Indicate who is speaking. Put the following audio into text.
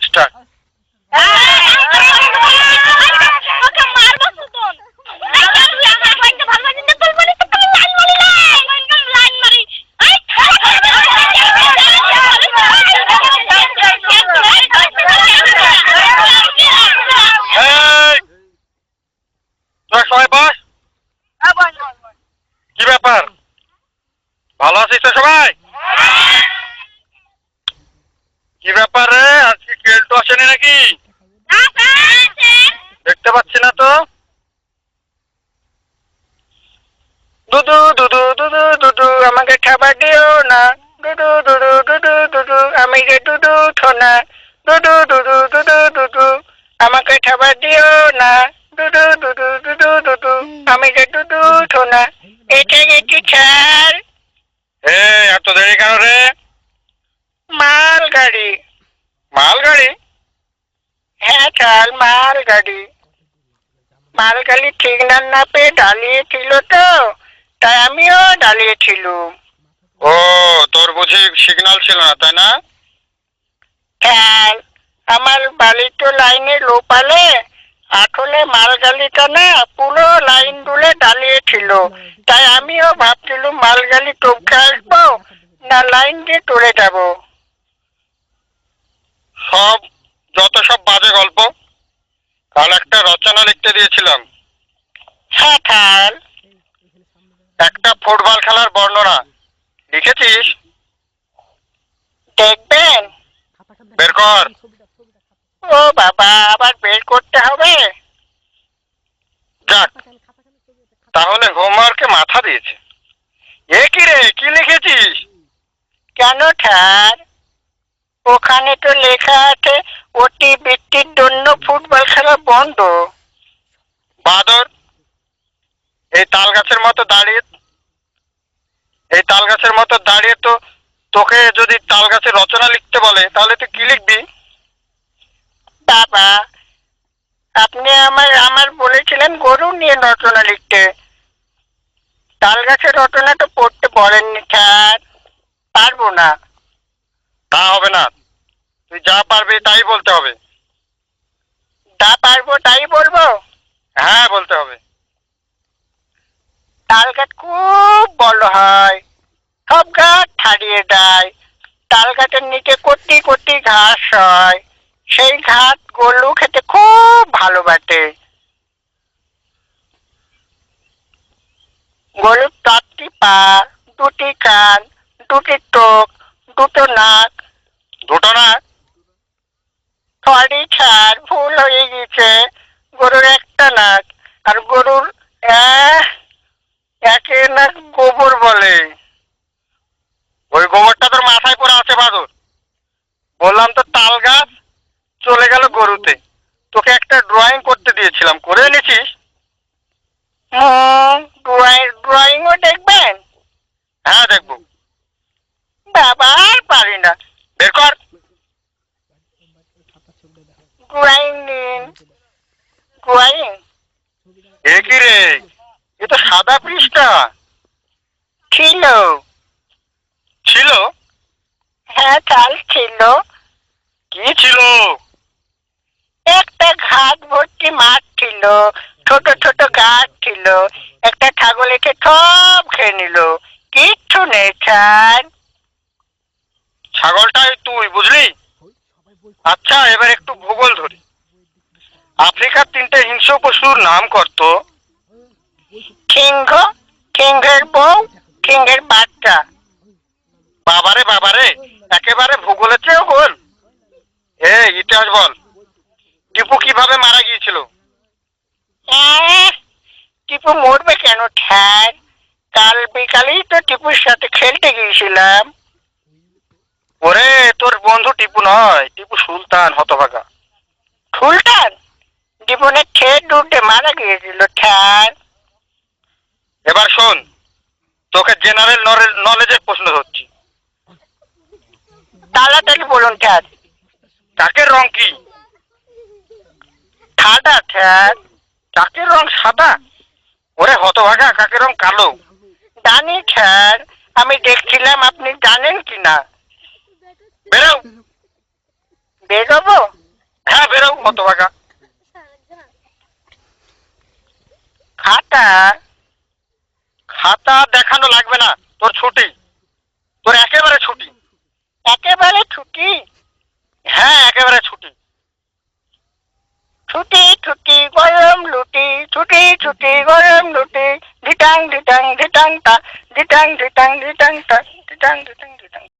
Speaker 1: Start বস। কি ব্যাপার? ভালো আছিস তো সবাই কি ব্যাপার রে আজকে কেলটু আসেনি নাকি দেখতে পাচ্ছি না তো দুদু দুদু দুদু দুদু আমাকে খাবার দিও না দুদু দুদু দুদু দুদু আমি যে দুদু ছোনা দুদু দুদু দুদু দুদু আমাকে খাবার দিও না দুদু দুদু দুদু দুদু আমি যে দুদু ছোনা এটা গেছি ছাড় এ এত দেরি কেন রে মাল গাড়ি মাল গাড়ি হ্যাঁ চাল মাল গাড়ি মাল গাড়ি সিগন্যাল না পেয়ে দাঁড়িয়েছিল তো দাঁড়িয়েছিলুম ও তোর বুঝি সিগন্যাল ছিল না তাই না? হ্যাঁ আমার বাড়ি তো লাইনে লোপালে আসলে মালগাড়িটা না পুরো লাইন দুলে দাঁড়িয়েছিল তাই আমিও ভাবছিলাম মালগাড়ি টপকে আসব না লাইন দিয়ে চলে যাব। সব যত সব বাজে গল্প কাল একটা রচনা লিখতে দিয়েছিলাম। হ্যাঁ কাল। একটা ফুটবল খেলার বর্ণনা। লিখেছিস? দেখবেন। বের কর। ও বাবা আবার বের করতে হবে। যাক তাহলে হোমওয়ার্কে মাথা দিয়েছে। এ কি রে কি লিখেছিস? কেন ঠার ওখানে তো লেখা আছে অতি বৃত্তির জন্য ফুটবল খেলা বন্ধ। বাদর এই তাল গাছের মতো দাঁড়িয়ে এই তাল গাছের মতো দাঁড়িয়ে তো তোকে যদি তাল গাছের রচনা লিখতে বলে তাহলে তুই কি লিখবি? বাবা আপনি আমার আমার বলেছিলেন গরু নিয়ে রচনা লিখতে। তাল গাছের রচনা তো পড়তে বলেননি স্যার। পারব না। তা হবে না। তুই যা পারবি তাই বলতে হবে। যা পারব তাই বলব? হ্যাঁ বলতে হবে। তাল গাছ খুব বড় হয়। সব গাছ ছাড়িয়ে দেয়। তাল গাছের নিচে কটি কটি ঘাস হয়। সেই ঘাস গরু খেতে খুব ভালোবাসে। গরুর চারটি পা দুটি কান দুটি চোখ দুটো নাক। দুটো নাক? সরি ছাড় ভুল হয়ে গেছে। গরুর একটা নাক আর গরুর আহ, একে নাক গোবর বলে ওই গোবরটা তোর মাথায় পড়ে আছে বাদুর বললাম তো তাল গাছ চলে গেল গরুতে তোকে একটা ড্রয়িং করতে দিয়েছিলাম। করে এনেছিস? ড্রয়িংও দেখবেন? হ্যাঁ দেখব। বাবা আর পারি না। বের কর। ড্রয়িং নিন। ড্রয়িং এ কি রে? এ তো সাদা পৃষ্ঠা। ছিল। ছিল? হ্যাঁ চাল ছিল। কি ছিল? একটা ঘাট ভর্তি মাঠ ছিল ছোট ছোট গাছ ছিল। একটা ছাগল এসে সব খেয়ে নিল। কিচ্ছু নেই ছাড় ছাগলটাই তুই বুঝলি? আচ্ছা এবার একটু ভূগোল ধরি। আফ্রিকার তিনটে হিংস্র পশুর নাম করত সিংহ সিংহের বউ সিংহের বাচ্চা। বাবারে বাবারে একেবারে ভূগোলের চেয়েও গোল এ ইতিহাস বল টিপু কীভাবে মারা গিয়েছিল টিপু মরবে কেন ঠ্যার কাল বিকালেই তো টিপুর সাথে খেলতে গিয়েছিলাম। ওরে তোর বন্ধু টিপু নয় টিপু সুলতান হতভাগা। সুলতান? জীবনে ঠের দুটে মারা গিয়েছিল ঠ্যার। এবার শোন তোকে জেনারেল নলেজের প্রশ্ন ধরছি। তাড়াতাড়ি বলুন ঠ্যার। কাকের রং কি? সাদা ঠ্যার। কাকের রং সাদা? ওরে হতভাগা কাকের রং কালো? জানি ঠ্যার আমি দেখছিলাম, আপনি জানেন কি না বেরো। বেরোবো? হ্যাঁ বেরো খাতা? খাতা দেখানো লাগবে না। তোর ছুটি। তোর একেবারে ছুটি। একেবারে ছুটি? হ্যাঁ একেবারে ছুটি। ছুটি ছুটি, গরম লুটি। ছুটি ছুটি, গরম লুটি। ditang ditang ditang ta. Ditang ditang ditang ta. Ditang ditang